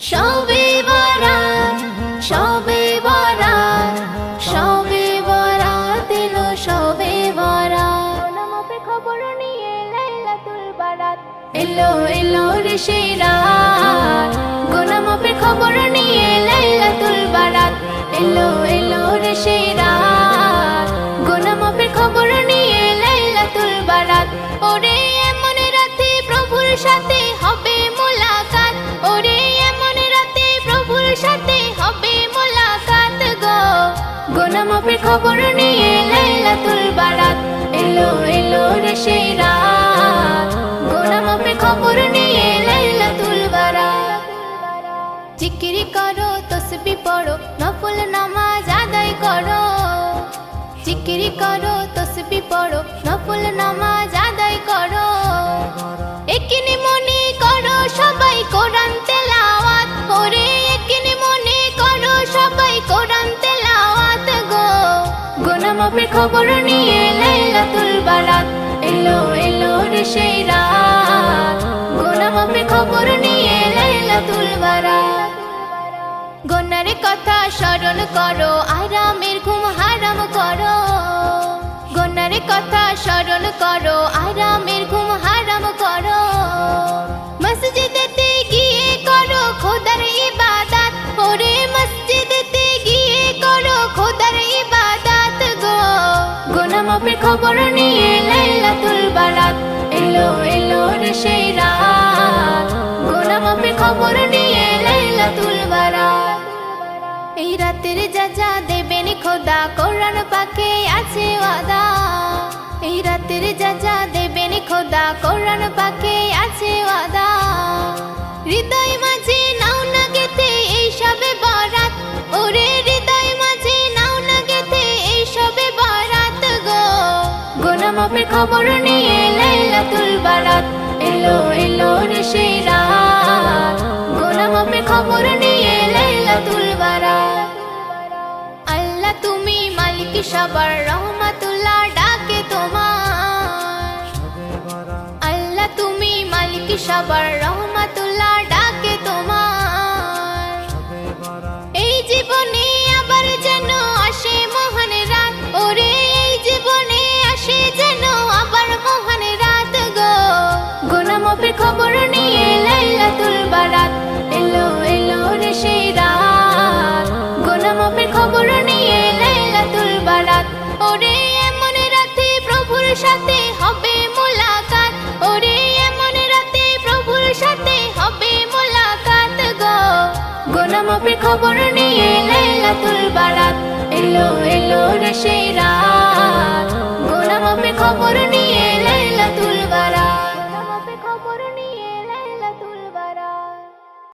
সবে বরাত সবে বরাত সবে বরাত এলো সবে বরাত। খবর নিয়ে লাইলাতুল বারাত। এলো এলো রে সেই রাত খবর নিয়ে লাইলাতুল বারাত এলো এলো রে সেই রাত। গোনামাপের খবর নিয়ে লাইলাতুল জিকিরি করো, তসবি পড়ো, নফল নামাজ আদায় করো। জিকিরি করো, তসবি পড়ো, নফল নামাজ গোনামাপের খবর নিয়ে লাইলাতুল বারাত এলো এলো রে সেই রাত। গোনামাপের খবর নিয়ে লাইলাতুল বারাত গোনার কথা স্মরণ করো, আরামের ঘুম হারাম করো। গোনার কথা স্মরণ করো গোনামাপের খবর নিয়ে লাইলাতুল বারাত এলো এলো রে সেই রাত। গোনামাপের খবর নিয়ে লাইলাতুল বারাত এই রাতের যা যা দেবেন খোদা, কোরআন পাকে আছে ওয়াদা। এই রাতের যা যা দেবেন খোদা, কোরআন পাকে আছে ওয়াদা। হৃদয় মাঝে গোনামাপের খবর নিয়ে লাইলাতুল বারাত এলো এলো রে সেই রাত গোনামাপের খবর নিয়ে লাইলাতুল বারাত আল্লাহ তুমি মালিক সবার রহমাতুল্লাহ ডাকে তোমার। আল্লাহ তুমি মালিক সবার রহমাতুল্লাহ ডাকে তোমার। এই জীবনে খবর